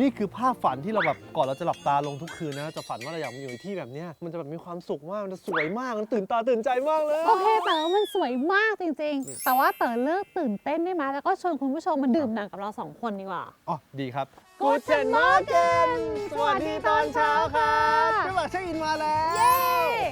นี่คือภาพฝันที่เราแบบก่อนเราจะหลับตาลงทุกคืนนะจะฝันว่าเราอยากมาอยู่ในที่แบบเนี้ยมันจะแบบมีความสุขมากมันจะสวยมากมันตื่นตาตื่นใจมากเลย โอเคเต๋อมันสวยมากจริง ๆ แต่ว่าเต๋อเลิกตื่นเต้นได้ไหมแล้วก็ชวนคุณผู้ชมมาดื่มด่ำกับเราสองคนดีกว่า อ๋อดีครับ Guten Morgen สวัสดีตอนเช้าครับค่ะพี่หลักเช็คอินมาแล้ว เย้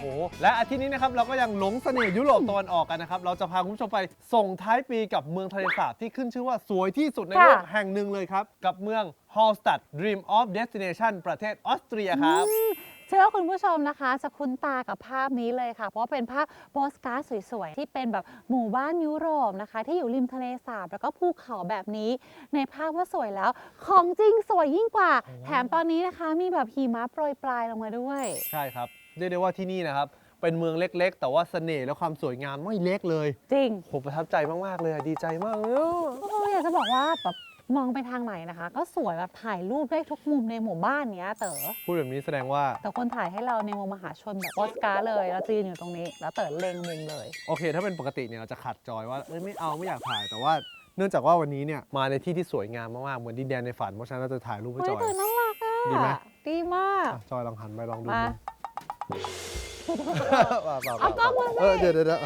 โอ้โห และอาทิตย์นี้นะครับเราก็ยังหลงเสน่ห์ยุโรปตะวันออกกันนะครับ เราจะพาคุณผู้ชมไปส่งท้ายปีกับเมืองทะเลสาบที่ขึ้นชื่อว่าสวยที่สุดในโลกค่ะ แห่งหนึ่งเลยครับ กับเมือง Hallstatt Dream of Destination ประเทศออสเตรียครับ อืมเชื่อว่าคุณผู้ชมนะคะ จะคุ้นตากับภาพนี้เลยค่ะ เพราะว่าเป็นภาพโปสการ์ดสวยๆ ที่เป็นแบบหมู่บ้านยุโรปนะคะ ที่อยู่ริมทะเลสาบ แล้วก็ภูเขาแบบนี้ ในภาพว่าสวยแล้ว ของจริงสวยยิ่งกว่า แถมตอนนี้นะคะ มีแบบหิมะโปรยปลายลงมาด้วย ใช่ครับ เรียกได้ว่าที่นี่นะครับ เป็นเมืองเล็กๆ แต่ว่าเสน่ห์และความสวยงามไม่เล็กเลยจริง ผมประทับใจมาก ๆ เลยอะดีใจมากเลยอะ โอ้ยอยากจะบอกว่าแบบ มองไปทางไหนนะคะ ก็สวยแบบถ่ายรูปได้ทุกมุมในหมู่บ้านเนี้ยเต๋อพูดแบบนี้แสดงว่า แต่คนถ่ายให้เราในมุมมหาชนแบบโปสการ์ดเลยเราจะยืนอยู่ตรงนี้ แล้วเต๋อเล็งมุมเลย โอเค ถ้าเป็นปกติเนี่ยเราจะขัดจอยว่าเอ้ยไม่เอาไม่อยากถ่ายแต่ว่าเนื่องจากว่าวันนี้เนี่ยมาในที่ที่สวยงามมากๆเหมือนดินแดนในฝันเพราะฉะนั้นเราจะถ่ายรูปให้เฮ้จยอย เต๋อน่ารักอะดีไหม ดีมาก อะจอยลองหันไปลองดูมาว่าว่าเอากล้องมาสิ เออเดี๋ยวเดี๋ยวเดี๋ยว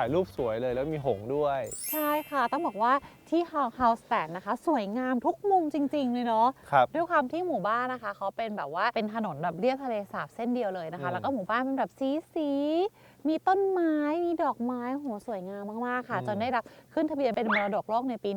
ถ่ายรูปสวยเลยแล้วมีหงส์ด้วย ใช่ค่ะ ต้องบอกว่าที่ฮาวเฮาสแตนนะคะ สวยงามทุกมุมจริง ๆ เลยเนาะ ครับ ด้วยความที่หมู่บ้านนะคะเขาเป็นแบบว่าเป็นถนนแบบเลียบทะเลสาบเส้นเดียวเลยนะคะ อืม แล้วก็หมู่บ้านเป็นแบบสีสีๆมีต้นไม้มีดอกไม้โหสวยงามมากๆค่ะ จนได้รับขึ้นทะเบียนเป็นมรดกโลกในปี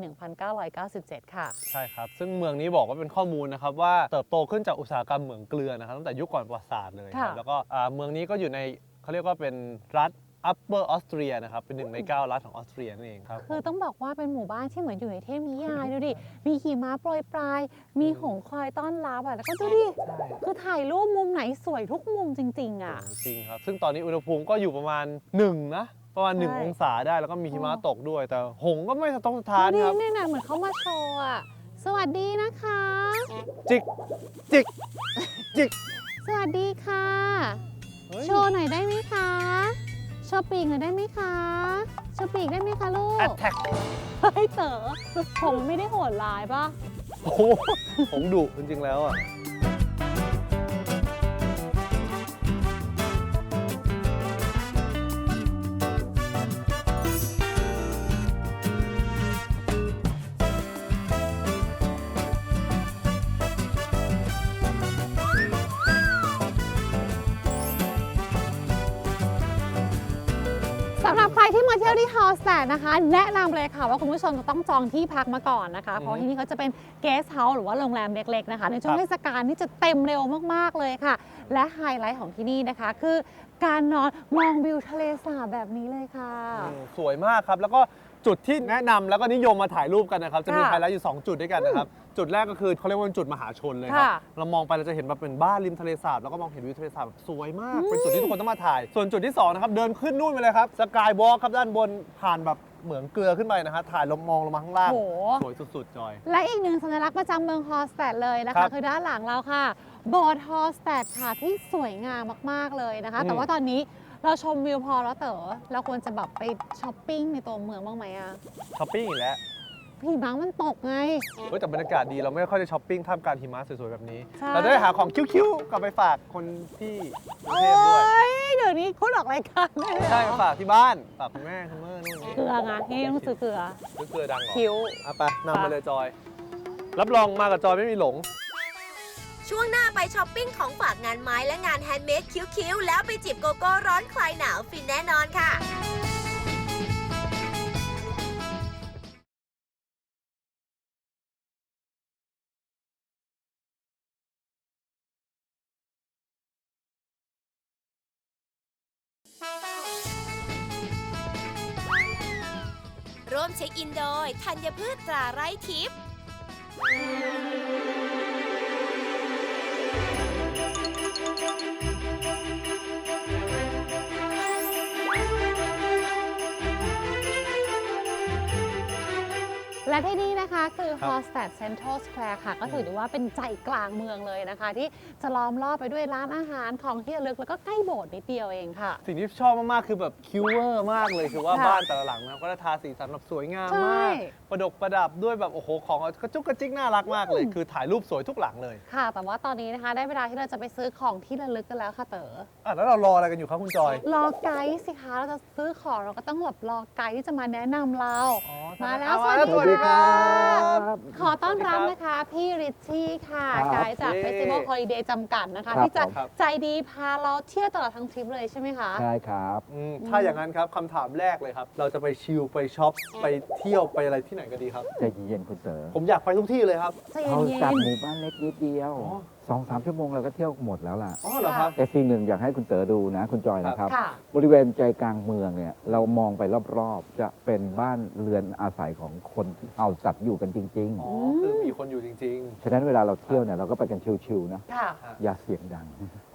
1997 ค่ะ ใช่ครับ ซึ่งเมืองนี้บอกว่าเป็นข้อมูลนะครับว่าเติบโตขึ้นจากอุตสาหกรรมเหมืองเกลือนะครับตั้งแต่ยุคก่อนประวัติศาสตร์เลยครับค่ะ แล้วก็อ่าเมืองนี้ก็อยู่ในเขาเรียกว่าเป็นรัฐ Upper Austria นะครับ เป็นหนึ่งใน 9 รัฐของออสเตรียนั่นเองครับคือต้องบอกว่าเป็นหมู่บ้านที่เหมือนอยู่ในเทพนิยายดูดิ มีหิมะโปรยปลาย มีหงส์คอยต้อนรับอะแล้วก็ดูดิใช่คือถ่ายรูปมุมไหนสวยทุกมุมจริง ๆ อะ จริงครับ ซึ่งตอนนี้อุณหภูมิก็อยู่ประมาณ 1 นะ ประมาณใช่1องศาได้แล้วก็มีหิมะอ๋อตกด้วย แต่หงส์ก็ไม่สะทกสะท้านดูดิครับ เนี่ยนะเหมือนเขามาโชว์อะ สวัสดีนะคะ จิก จิก จิก สวัสดีค่ะ เฮ้ย โชว์หน่อยได้ไหมคะ โชว์ปีกหน่อยได้ไหมคะโชว์ปีกได้ไหมคะลูก Attack เฮ้ยเต๋อผมไม่ได้โหดร้ายปะ โอ้โหหงส์ดุจริงๆแล้วอะ มาเที่ยวที่ฮอลสแตนนะคะ แนะนำเลยค่ะว่าคุณผู้ชมจะต้องจองที่พักมาก่อนนะคะ เพราะที่นี่เขาจะเป็นเกสต์เฮาส์หรือว่าโรงแรมเล็กๆนะคะ ในช่วคงรับเทศกาลนี่จะเต็มเร็วมากๆเลยค่ะ และไฮไลท์ของที่นี่นะคะ คือการนอนมองวิวทะเลสาบแบบนี้เลยค่ะอืมสวยมากครับ แล้วก็ จุดที่แนะนำแล้วก็นิยมมาถ่ายรูปกันนะครับ จะมีค่ะไฮไลท์อยู่ 2 จุดด้วยกันนะครับ จุดแรกก็คือเขาเรียกว่าเป็นจุดมหาชนเลยครับ ค่ะเรามองไปเราจะเห็นแบบเป็นบ้านริมทะเลสาบแล้วก็มองเห็นวิวทะเลสาบแบบสวยมาก เป็นจุดที่ทุกคนต้องมาถ่าย ส่วนจุดที่2นะครับเดินขึ้นนู่นไปเลยครับสกายวอล์กครับด้านบนผ่านแบบเหมืองเกลือขึ้นไปนะฮะถ่ายลงมองลงมาข้างล่างโห สวยสุดๆจอย และอีกหนึ่งสัญลักษณ์ประจำเมืองฮอลสแตดเลยนะครัคะ บคือด้านหลังเราค่ะโบสถ์ฮอลสแตดค่ะที่สวยงามมาก ๆ เลยนะคะ อืมแต่ว่าตอนนี้ เราชมวิวพอแล้วเต๋อเราควรจะแบบไปช้อปปิ้งในตัวเมืองบ้างไหมอะช้อปปิ้งอีกแล้วพี่มังมันตกไง เฮ้ยแต่บรรยากาศดีเราไม่ค่อยได้ช้อปปิ้งท่ามกลางหิมะสวยๆแบบนี้ ใช่ เราได้หาของคิ้วๆกลับไปฝากคนที่กรุงโอ้เทพด้วย ยเดี๋ยวนี้พูดออกรายการได้เลยเหรอใช่ไปฝากที่บ้านฝากคุณแม่คุณแม่นู่นนี่เกลือไงที่ต้องซื้อเกลือ ซื้อเกลือดังเหรอคิ้ว เอาไปนำมาเลยจอย รับรองมากับจอยไม่มีหลง ช่วงหน้าไปช้อปปิ้งของฝากงานไม้และงานแฮนด์เมดคิ้วๆ แล้วไปจิบโกโก้ร้อนคลายหนาวฟินแน่นอนค่ะร่วมเช็คอินโดยธัญพืชตราไร้ทิพย์ และที่นี่นะคะคือครับ Hallstatt Central Square ค่ะ ก็ถือได้ว่าเป็นใจกลางเมืองเลยนะคะ ที่จะล้อมรอบไปด้วยร้านอาหารของที่ระลึกแล้วก็ใกล้โบสถ์นิดเดียวเองค่ะ สิ่งที่ชอบมาก ๆ คือแบบคิวเวอร์มากเลยคือว่าค่ะบ้านแต่ละหลังนะก็จะทาสีสันแบบสวยงามใช่มาก ประดกประดับด้วยแบบโอ้โหของกระจุกกระจิกน่ารักมากเลยคือถ่ายรูปสวยทุกหลังเลยค่ะ แต่ว่าตอนนี้นะคะ ได้เวลาที่เราจะไปซื้อของที่ระลึกกันแล้วค่ะเต๋อ อะแล้วเรารออะไรกันอยู่ครับคุณจอย รอไกด์สิคะ เราจะซื้อของเราก็ต้องแบบรอไกด์ที่จะมาแนะนำเรา อ๋อมาแล้วมาแล้วสวัสดีค่ะสวัสดีครับ ขอต้อนรับนะคะ พี่ริชชี่ค่ะครับไกด์จาก เย้ Festival Holiday จำกัดนะคะ ครับที่จะผม ใจดีพาเราเที่ยวตลอดทั้งทริปเลยใช่ไหมคะ ใช่ครับ อืมถ้าอย่างนั้นครับคำถามแรกเลยครับ เราจะไปชิลไปช็อปไปเที่ยวไปอะไรที่ไหนก็ดีครับ ใจเย็นๆคุณเต๋อผมอยากไปทุกที่เลยครับ ใจเขาเย็จัดนหมู่บ้านเล็กนิดเดียว อ๋อ สองสามชั่วโมงเราก็เที่ยวหมดแล้วล่ะ อ๋อเหรอครับ แต่สิ่งหนึ่งอยากให้คุณเต๋อดูนะ คุณจอยนะครับๆค่ะ บริเวณใจกลางเมืองเนี่ยเรามองไปรอบๆ จะเป็นบ้านเรือนอาศัยของคนที่เอาสัตว์อยู่กันจริง อ๋อ คือมีคนอยู่จริง ๆ ฉะนั้นเวลาเราเที่ยวเนี่ยเราก็ไปกันชิวๆนะ ค่ะ อย่าเสียงดัง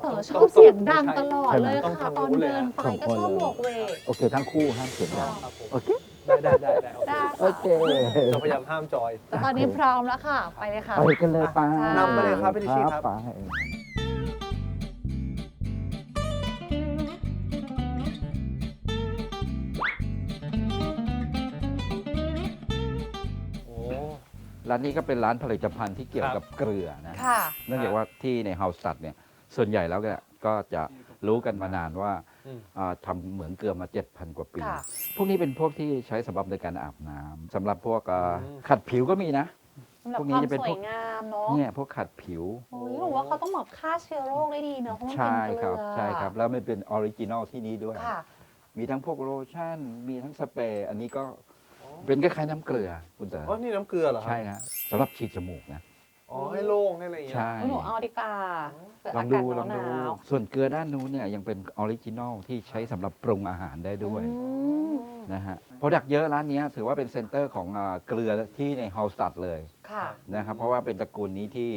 เต๋อชอบเสียงดังตลอดใช่ไหมเลยต้องค่ะ ทำตอนรู้เลยเดินอะ ไปก็ชอบบอกเวก โอเค ทั้งคู่ห้ามเสียงดัง ๆ ครับผม โอเค ได้ได้ได้ได้โอเคได้ โอเคจะพยายามห้ามจอยแต่ตอนนี้พร้อมแล้วค่ะ ไปเลยค่ะ ไปกันเลยไปนำไปเลยครับพี่ลิชชี่ครับ ไปโอ้ร้านนี้ก็เป็นร้านผลิตภัณฑ์ที่เกี่ยวกับเกลือนะค่ะเนื่องจากว่าที่ในเฮาส์ตัดเนี่ยส่วนใหญ่แล้วเนี่ยก็จะรู้กันมานานว่า อืมอ่าทำเหมืองเกลือมา 7,000 กว่าปีค่ะพวกนี้เป็นพวกที่ใช้สำหรับในการอาบน้ำสำหรับพวกอ่าอืมขัดผิวก็มีนะสำหรับพวกคนี้วามจะเป็นสพววกยงามเนาะเนี่ยพวกขัดผิวโอ้ยหนูว่าเขาต้องแบบฆ่าเชื้อโรคได้ดีเนาะเพราะมันใช่เป็นเกคลืรับอใช่ครับ แล้วมันเป็นออริจินอลที่นี้ด้วยค่ะมีทั้งพวกโลชั่น มีทั้งสเปรย์อันนี้ก็เป็นคล้ายๆน้ำเกลือคุณเต๋ออ๋อนี่น้ำเกลือเหรอครัใช่นะสำหรับฉีดจมูกนะ อ๋อให้โล่งให้อะไรอย่างเงี้ย ใช่ หนูเอาดีกว่าเกิดลออางดูกาศลองหดู นาวส่วนเกลือด้านนู้นเนี่ยยังเป็นออริจินอลที่ใช้สำหรับปรุงอาหารได้ๆด้วยอืมนะฮะโปรดักเยอะร้านเนี้ยถือว่าเป็นเซ็นเตอร์ของอ่าเกลือที่ในฮอลสตัดเลยค่ะ นะครับเพราะว่าเป็นตระกูลนี้ที่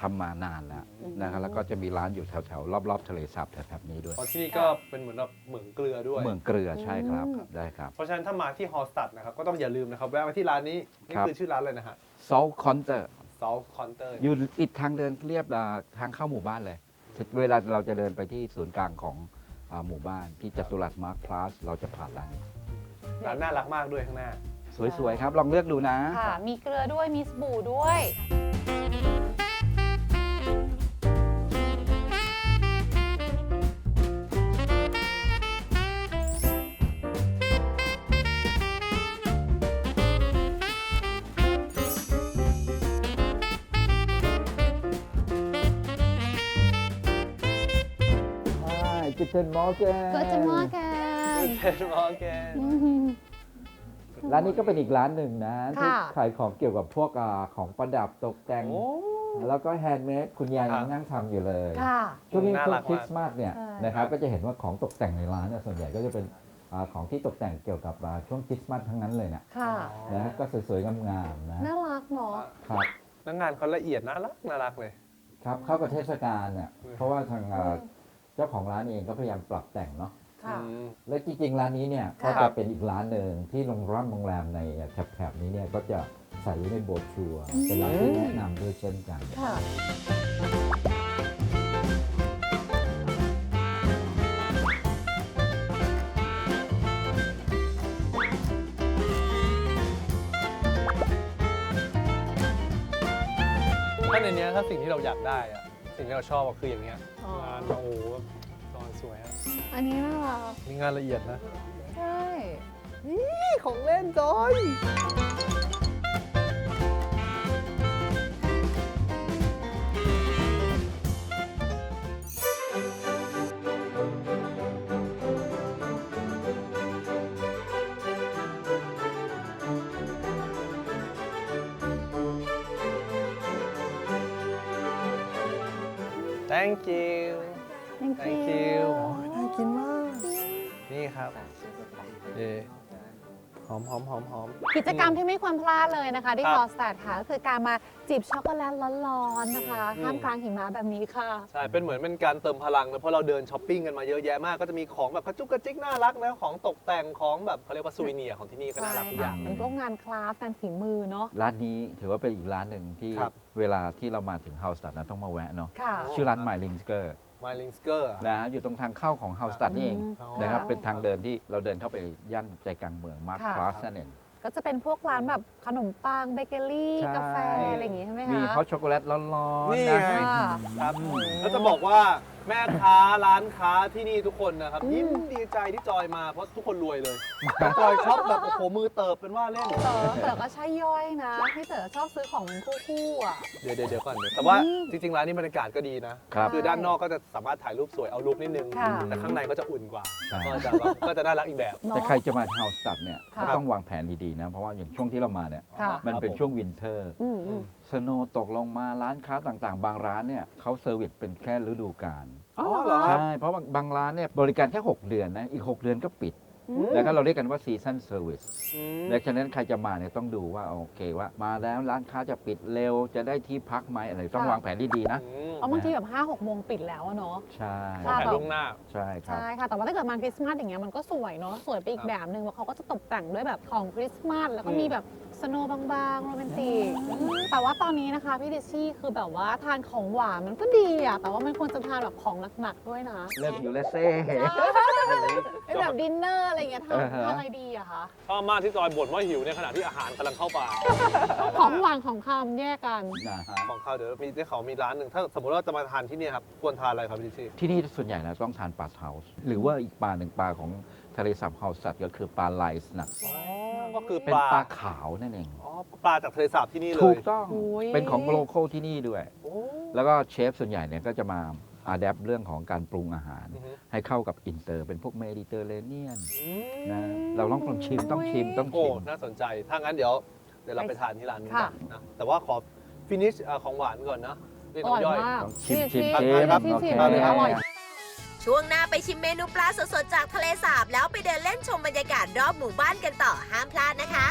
ทำมานานแล้วนะครับแล้วก็จะมีร้านอยู่แถวๆรอบๆทะเลสาบแถบๆนี้ด้วยอ๋อที่นี่ก็เป็นเหมือนแบบเหมืองเกลือด้วย เมืองเกลือใช่ครับอืม ได้ครับ เพราะฉะนั้นถ้ามาที่ฮอลสตัดนะครับก็ต้องอย่าลืมนะครับแวะมาที่ร้านนี้นี่ครับ คือชื่อร้านเลยนะฮะ Salt Counter South Counter อยู่ติดทางเดินเรียบอ่าทางเข้าหมู่บ้านเลย เวลาเราจะเดินไปที่ศูนย์กลางของอ่าหมู่บ้านที่จตุรัสมาร์คพลาสเราจะผ่านร้านนี้ร้านน่ารักมากด้วยข้างหน้า สวยๆครับ ลองเลือกดูนะ ค่ะ มีเกลือด้วย มีสบู่ด้วย ช่จิตเทนมอร์แกก็จะมอแกนเทนมอร์แกนอืมร้านนี้ก็เป็นอีกร้านหนึ่งนะ ที่ค่ะขายของเกี่ยวกับพวกอ่าของประดับตกแต่งโอ้แล้วก็แฮนด์เมดคุณยายครัยับงนั่งทำอยู่เลยค่ะช่วงนี้น่าช่วรังกคริสต์มาสเนี่ยใช่นะครับก็จะเห็นว่าของตกแต่งในร้านเนี่ยส่วนใหญ่ก็จะเป็นอ่าของที่ตกแต่งเกี่ยวกับอ่าช่วงคริสต์มาสทั้งนั้นเลยนะค่ะนะฮะก็สวยๆงามๆนะน่ารักเนาะครับแล้วงานเขาละเอียดน่ารักน่ารักเลย ครับเข้ากับเทศกาลเนี่ยเพราะว่าทางอ่า เจ้าของร้านเองก็พยายามปรับแต่งเนาะค่ะ อืม และจริงๆ ร้านนี้เนี่ยก็ครัจะบ เป็นอีกร้านหนึ่งที่โรงแรมโรงแรมในแถบๆนี้เนี่ยก็จะใส่ไว้ในโบรชัวร์เป็นร้านที่แนะนำด้วยเช่นกัน ค่ะ ถ้าในเนี้ยถ้าสิ่งที่เราอยากได้อะ สิ่งที่เราชอบอะคืออย่างเงี้ยอ๋อ งานโอ้โหจอยสวยอะอันนี้น่ารักนี่งานละเอียดนะ ใช่นี่ของเล่นจอย thank you thank thank you โอ้ยน่ากินมาก นี่ครับเย่ห อมหอมหอมหอม กิจกรรมที่ไม่ควรพลาดเลยนะคะ ที่คฮรับอสแตดค่ะก็คือการมาจิบช็อกโกแลตร้อนๆนะคะอืม ท่ามกลางหิมะแบบนี้ค่ะ ใช่ เป็นเหมือนเป็นการเติมพลังนะเพราะเราเดินช้อปปิ้งกันมาเยอะแยะมาก ก็จะมีของแบบกระจุกกระจิกน่ารักนะ ของตกแต่งของแบบเขาเรียกว่าซูวิเนียร์ของที่นี่ก็ใช่น่ารักทุกอย่างค่ะเป็นพวกงานคราฟต์งานฝีมือเนาะร้านนี้ถือว่าเป็นอีกร้านหนึ่งที่ครับ เวลาที่เรามาถึงเฮาสตัดนะต้องมาแวะเนาะค่ะ ชื่อร้าน My l i n g e r มาลิงสเกอร์ นะฮะอยู่ตรงทางเข้าของเฮาสตัดนี่เองอ๋อนะครับเป็นทางเดินที่เราเดินเข้าไปย่านใจกลางเมืองมาร์คค่ะคลาสนั่นเองก็จะเป็นพวกร้านแบบขนมปังเบเกอรี่ใช่กาแฟ อะไรอย่างงี้ใช่ไหมมีคะฮอตช็อกโกแลตร้อนๆนี่นะไงค่ะครับ แล้วจะบอกว่า แม่ค้าร้านค้าที่นี่ทุกคนนะครับยิ้มดีใจที่จอยมาเพราะทุกคนรวยเลยจอยช็อปแบบโอ้โหมือเติบเป็นว่าเล่น เต๋อเต๋อก็ใช่ย่อยนะที่เต๋อชอบซื้อของคู่ๆอะ เดี๋ยวเดี๋ยวเดี๋ยวก่อนเดี๋ยวแต่ว่าอืมจริงๆร้านนี้บรรยากาศก็ดีนะ ครับ คือด้านนอกก็จะสามารถถ่ายรูปสวยเอารูปนิดนึง ค่ะ แต่ข้างในก็จะอุ่นกว่าใช่ก็จะแบบก็จะน่ารักอีกแบบเนาะแต่ใครจะมาเฮาสตัดเนี่ยค่ะ ก็ต้องวางแผนดีๆนะ เพราะว่าอย่างช่วงที่เรามาเนี่ย ค่ะมันเป็นครับผมช่วงวินเทอร์ อืมอืมสโนว์ตกลงมาร้านค้าต่างๆ บางร้านเนี่ยเขาเซอร์วิสเป็นแค่ฤดูกาลอ๋อเหรอครับ ใช่เพราะบางบางร้านเนี่ยบริการแค่ 6 เดือนนะ อีก 6 เดือนก็ปิด อืม แล้วก็เราเรียกกันว่าซีซันเซอร์วิสอืมดังนั้นใครจะมาเนี่ยต้องดูว่า โอเคว่า มาแล้วร้านค้าจะปิดเร็วจะได้ที่พักไหมอะไรต้องค่ะ วางแผนดีๆนะ อืมเพราะบางทีแบบห้าหกโมงปิดแล้วอะเนาะ ใช่วางแผนล่วงหน้า ใช่ครับ ใช่ค่ะแต่ว่าถ้าเกิดมาคริสต์มาสอย่างเงี้ยมันก็สวยเนาะสวยไปอีกแบบหนึ่งว่าเขาก็จะตกแต่งด้วยแบบของคริสต์มาสแล้วก็อืมมีแบบ สโนว์บางๆโรแมนติกอืมแต่ว่าตอนนี้นะคะพี่ดิชชี่คือแบบว่าทานของหวานมันก็ดีอะแต่ว่ามันควรจะทานแบบของหนักๆด้วยนะเลิกอยู่เลเซ่ เป็นแบบดินเนอร์อะไรอย่างเงี้ยทานอ่าฮะ ทานอะไรดีอะคะชอบมากที่จอยบ่นว่าหิวในขณะที่อาหารกำลังเข้าปากของหวานของคำแยกกัน นะฮะของเขาเดี๋ยวมีได้เขามีร้านหนึ่งถ้าสมมติว่าจะมาทานที่เนี่ยครับควรทานอะไรครับพี่ดิชี่ที่นี่ส่วนใหญ่นะต้องทานปลาเทาส์หรือว่าอีกปลาหนึ่งปลาของทะเลสาบเฮาสัตก็คือปลาไลส์นะ อ๋อ ก็คือเป็นปลาปลาขาวนั่นเอง อ๋อปลาจากทะเลสาบที่นี่เลถูยกต้อง อุ๊ย เป็นของโลโก้ที่นี่ด้วย โอ้แล้วก็เชฟส่วนใหญ่เนี่ยก็จะมาอาด p เรื่องของการปรุงอาหาร อือฮึให้เข้ากับอินเตอร์เป็นพวกเมดิเตอร์เรเนียนอืมนะเราต้องลองชิมต้องชิมต้องโอ้ชิม น่าสนใจ ถ้างั้นเดี๋ยวเดี๋ยวเราไปทานที่ร้านนี้ค่ะ กันนะแต่ว่าขอฟินิชของหวานก่อนนะนี่อร่อยน้ำย่อย มากต้องชิมพี่ชิมพี่ชิมครับพี่โอเคชิมมาเลยครับอร่อย ช่วงหน้าไปชิมเมนูปลาสดๆจากทะเลสาบ แล้วไปเดินเล่นชมบรรยากาศรอบหมู่บ้านกันต่อห้ามพลาดนะคะ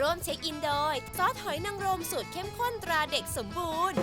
ร่วมเช็คอินโดย ซอสหอยนางรมสูตรเข้มข้นตราเด็กสมบูรณ์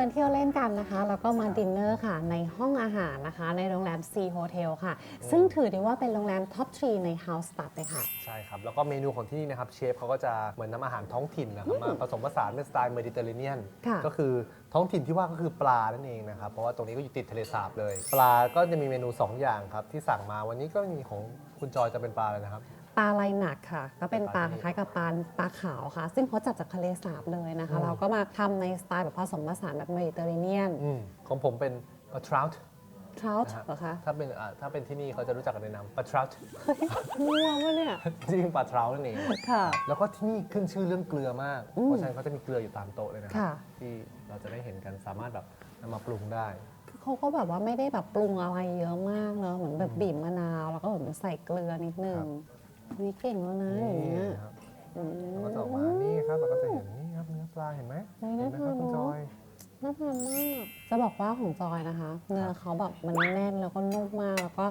ดินเที่ยวเล่นกันนะคะเราก็มาดินเนอร์ค่ะ ในห้องอาหารนะคะ ในโรงแรม C Hotel ค่ะ ซึ่งถือได้ว่าเป็นโรงแรมท็อปทรีใน House s t a d เลยค่ะ ใช่ครับ แล้วก็เมนูของที่นี่นะครับ เชฟเขาก็จะเหมือนนำอาหารท้องถิ่นนะครับมาผสมผสานเป็นสไตล์เมดิเตอร์เรเนียน ค่ะก็คือท้องถิ่นที่ว่าก็คือปลานั่นเองนะครับ เพราะว่าตรงนี้ก็อยู่ติดทะเลสาบเลย ปลาก็จะมีเมนู 2 อย่างครับที่สั่งมาวันนี้ก็มีของคุณจอยจะเป็นปลาอะไรนะครับ ปลาไหลหนักค่ะ ก็เป็นปลาเป็นคปลาล้ายๆกับปลาปลาขาวค่ะ ซึ่งเขาจับจากทะเลสาบเลยนะคะอืมเราก็มาทำในสไตล์แบบผสมผสานแบบเมดิเตอร์เรเนียนอืมของผมเป็นปลาทราว์ทรานะฮะเหรอคะถ้าเป็นอ่าถ้าเป็นที่นี่เขาจะรู้จักกันในนามปลาทราว์มั่วปะเนี่ยจริงปลาทราว์นั่นเองค่ะ แล้วก็ที่นี่ขึ้นชื่อเรื่องเกลือมากอืมเพราะฉะนั้นเขาจะมีเกลืออยู่ตามโต๊ะเลยนะครัค่ะที่เราจะได้เห็นกันสามารถแบบนำมาปรุงได้เขาก็แบบว่าไม่ได้แบบปรุงอะไรเยอะมากเนอะเหมือนแบบบีบมะนาว แล้วก็เหมือนใส่เกลือนิดนึง นี่เก่งแล้วนะอย่างเงี้ยครับอืมแล้วก็จะออกมานี่ครับเราก็จะเห็นนี่ครับเนื้อปลาเห็นไหมเฮ้ยเห็น่านไหมครับทานคุณจเนออะยน่าทานมากจะบอกว่าของจอยนะคะ เนื้อเขาแบบมันแน่นแล้วก็นุ่มมาก แล้วก็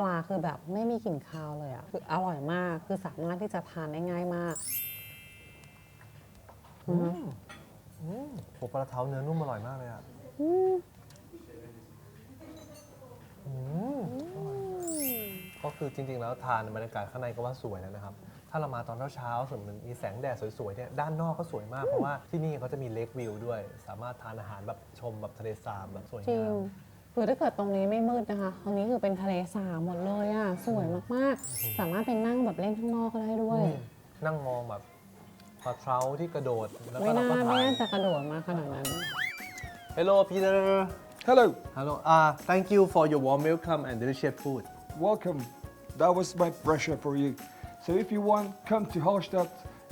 ปลาคือแบบไม่มีกลิ่นคาวเลยอะคืออร่อยมากคือสามารถที่จะทานได้ง่ายมาก อืม อืมโหปลาเท้าเนื้อนุ่มอร่อยมากเลยอะอืมอืมอร่อย ก็คือจริงๆ แล้วทานบรรยากาศข้างในก็ว่าสวยแล้วนะครับ ถ้าเรามาตอนเช้าๆส่วนมันมีแสงแดดสวยๆ เนี่ย ด้านนอกก็สวยมาก เพราะว่าที่นี่เขาจะมีเลควิวด้วย สามารถทานอาหารแบบชมแบบทะเลสาบแบบสวยจริงางมคือถ้าเกิดตรงนี้ไม่มืดนะคะ ตรงนี้คือเป็นทะเลสาบหมดเลยอะ สวยมากๆ สามารถไปนั่งแบบเล่นข้างนอกก็ได้ด้วยอืมนั่งมองแบบปลาเท้าที่กระโดด แล้วไม่ก็เราน่าก็ไม่ถ่าย น่าจะกระโดดมาขนาดนั้น Hello Peter Hello, Hello uh, thank you for your warm welcome and delicious food welcome. That was my pressure for you. So if you want, come to Hallstatt.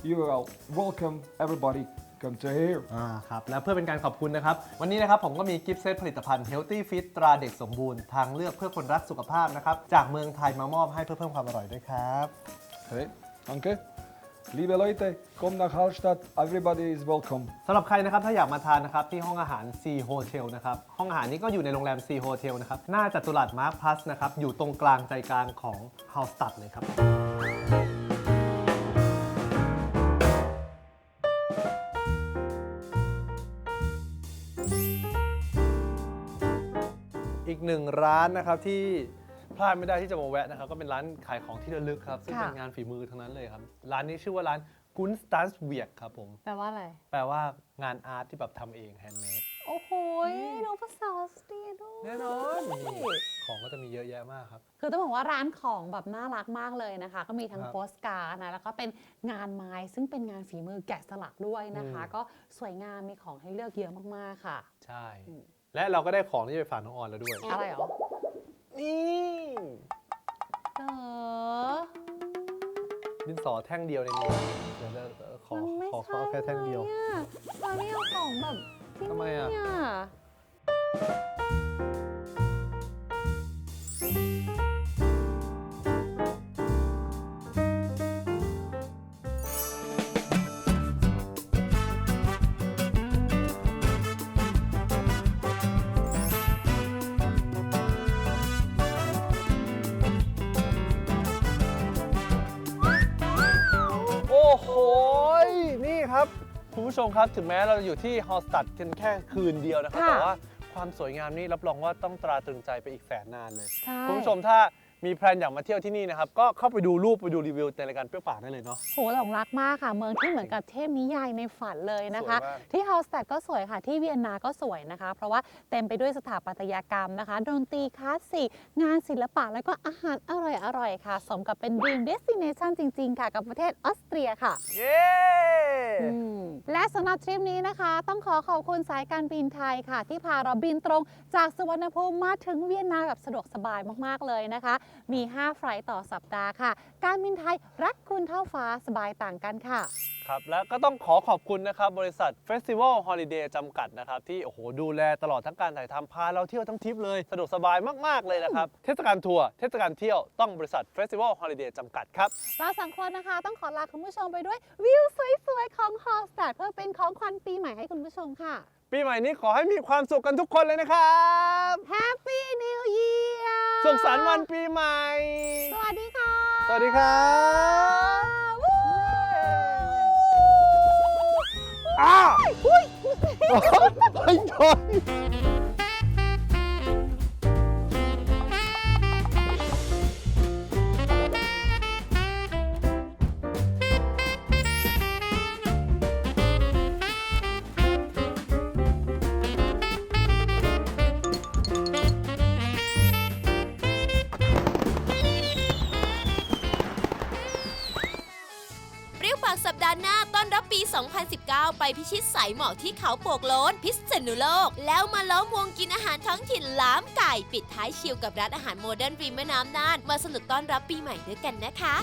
You are welcome, everybody. Come to here. อ่าครับและเพื่อเป็นการขอบคุณนะครับ วันนี้นะครับผมก็มีกิฟต์เซตผลิตภัณฑ์ Healthy Fit ตราเด็กสมบูรณ์ทางเลือกเพื่อคนรักสุขภาพนะครับ จากเมืองไทยมามอบให้เพื่อเพิ่มความอร่อยด้วยครับ Hey, danke. Liebe Leute, komm nach Hallstatt. Everybody is welcome. สำหรับใครนะครับถ้าอยากมาทานนะครับที่ห้องอาหาร C Hotel นะครับห้องอาหารนี้ก็อยู่ในโรงแรม C Hotel นะครับหน้าจัตุรัสมาร์คพลัสนะครับอยู่ตรงกลางใจกลางของ House ตัดเลยครับ อีกหนึ่งร้านนะครับที่ พลาดไม่ได้ที่จะมาแวะนะครับก็เป็นร้านขายของที่ระลึกครับซึ่งค่ะเป็นงานฝีมือทั้งนั้นเลยครับ ร้านนี้ชื่อว่าร้านกุนสตันส์เวียกครับผมแปลว่าอะไร แปลว่างานอาร์ตที่แบบทำเองแฮนด์เมดโอ้โหดูภาษาออสเตรียด้วยแน่นอนนี่ของก็จะมีเยอะแยะมากครับ คือต้องบอกว่าร้านของแบบน่ารักมากเลยนะคะ ก็มีทั้งครับโปสการ์ดนะแล้วก็เป็นงานไม้ซึ่งเป็นงานฝีมือแกะสลักด้วยนะคะอืมก็สวยงามมีของให้เลือกเยอะมากๆค่ะ ใช่ และเราก็ได้ของที่จะไปฝากน้องออนแล้วด้วยอะไรเหรอ นี่เออ ดินสอแท่งเดียวในนี้เดี๋ยวจะขอมันไม่ขอใช่ขอแค่แท่งเดียว เลยอะตอนนี้เอาของแบบที่ทำไมอะเนี่ ผู้ชมครับ ถึงแม้เราจะอยู่ที่ฮอลสตัดกันแค่คืนเดียวนะครับ ค่ะแต่ว่าความสวยงามนี่รับรองว่าต้องตราตรึงใจไปอีกแสนนานเลย ใช่ คุณผู้ชมถ้า มีแพลนอยากมาเที่ยวที่นี่นะครับ ก็เข้าไปดูรูปไปดูรีวิวในรายการเปรี้ยวปากได้เลยเนาะ โหหลงรักมากค่ะ เมืองที่เหมือนกับเทพนิยายในฝันเลยนะคะ สวยมาก ที่ฮอลสแตดก็สวยค่ะ ที่เวียนนาก็สวยนะคะ เพราะว่าเต็มไปด้วยสถาปัตยกรรมนะคะ ดนตรีคลาสสิกงานศิลปะแล้วก็อาหารอร่อยๆค่ะ สมกับเป็น Dream Destination จริง ๆ ค่ะ กับประเทศออสเตรียค่ะ เย้ อืมและสำหรับทริปนี้นะคะ ต้องขอขอบคุณสายการบินไทยค่ะ ที่พาเราบินตรงจากสุวรรณภูมิมาถึงเวียนนาแบบสะดวกสบายมากๆเลยนะคะมี 5 ไฟลท์ต่อสัปดาห์ค่ะ การบินไทยรักคุณเท่าฟ้าสบายต่างกันค่ะ ครับและก็ต้องขอขอบคุณนะครับบริษัท Festival Holiday จำกัดนะครับที่โอ้โหดูแลตลอดทั้งการถ่ายทำพาเราเที่ยวทั้งทริปเลย สะดวกสบายมากๆเลยนะครับ เทศกาลทัวร์เทศกาลเที่ยวต้องบริษัท Festival Holiday จำกัดครับ เราสองคนนะคะ ต้องขอลาคุณผู้ชมไปด้วยวิวสวยๆ ของฮอลสแตดเพื่อเป็นของขวัญปีใหม่ให้คุณผู้ชมค่ะ ปีใหม่นี้ขอให้มีความสุขกันทุกคนเลยนะครับ Happy New Year สุขสันต์วันปีใหม่ สวัสดีค่ะ สวัสดีครับวู้อ้าว อุ้ยเฮ้ยจอยเ2019 ไปพิชิตสายหมอกที่เขาโปกโลนพิษณุโลก แล้วมาล้อมวงกินอาหารท้องถิ่นล้ามไก่ ปิดท้ายชิลกับร้านอาหารโมเดิร์นริมแม่น้ำน่าน มาสนุกต้อนรับปีใหม่ด้วยกันนะคะ